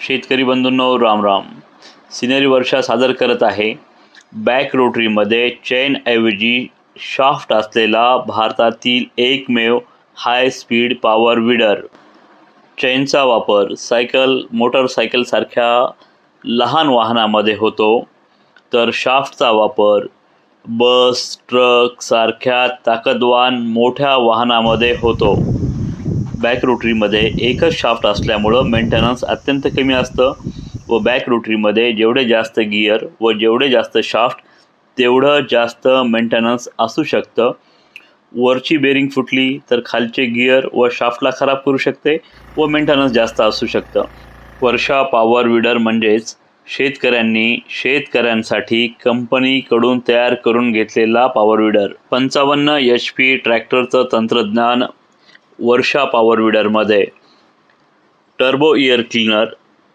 शेतकरी बंधूंनो राम राम. सिनेरी वर्षा सादर करत आहे. बॅक रोटरीमध्ये चेनऐवजी शाफ्ट असलेला भारतातील एकमेव हाय स्पीड पॉवर विडर चेनचा वापर सायकल मोटरसायकलसारख्या लहान वाहनामध्ये होतो. तर शाफ्टचा वापर बस ट्रकसारख्या ताकदवान मोठ्या वाहनामध्ये होतो. बॅक रोटरीमध्ये एकच शाफ्ट असल्यामुळं मेंटेनन्स अत्यंत कमी असतं व बॅक रोटरीमध्ये जेवढे जास्त गिअर व जेवढे जास्त शाफ्ट तेवढं जास्त मेंटेनन्स असू शकतं. वरची बेरिंग फुटली तर खालचे गिअर व शाफ्टला खराब करू शकते व मेंटेनन्स जास्त असू शकतं. वर्षा पॉवर विडर म्हणजेच शेतकऱ्यांनी शेतकऱ्यांसाठी कंपनीकडून तयार करून घेतलेला पॉवर विडर पंचावन्न एच पी ट्रॅक्टरचं तंत्रज्ञान वर्षा पॉवर विडरमध्ये टर्बो इयर क्लीनर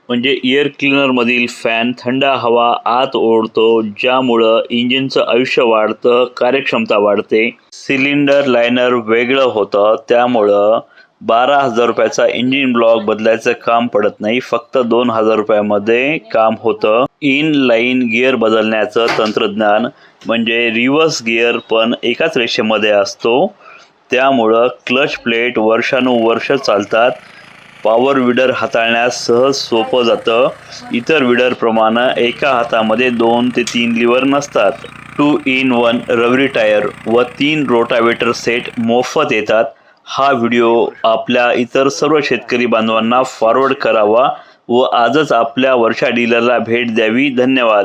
म्हणजे इयर क्लीनरमधील फॅन थंड हवा आत ओढतो ज्यामुळं इंजिनचं आयुष्य वाढतं कार्यक्षमता वाढते सिलेंडर लायनर वेगळं होतं त्यामुळं बारा हजार रुपयाचा इंजिन ब्लॉक बदलायचं काम पडत नाही फक्त दोन हजार रुपयामध्ये काम होतं. इन लाईन गिअर बदलण्याचं तंत्रज्ञान म्हणजे रिव्हर्स गिअर पण एकाच रेषेमध्ये असतो. त्यामुळं क्लच प्लेट वर्षानुवर्ष चालतात. पॉवर विडर हाताळण्यास सहज सोपं जातं. इतर विडरप्रमाणे एका हातामध्ये दोन ते तीन लिव्हर नसतात. टू इन वन रबरी टायर व तीन रोटावेटर सेट मोफत येतात. हा व्हिडिओ आपल्या इतर सर्व शेतकरी बांधवांना फॉरवर्ड करावा व आजच आपल्या वर्षा डीलरला भेट द्यावी. धन्यवाद.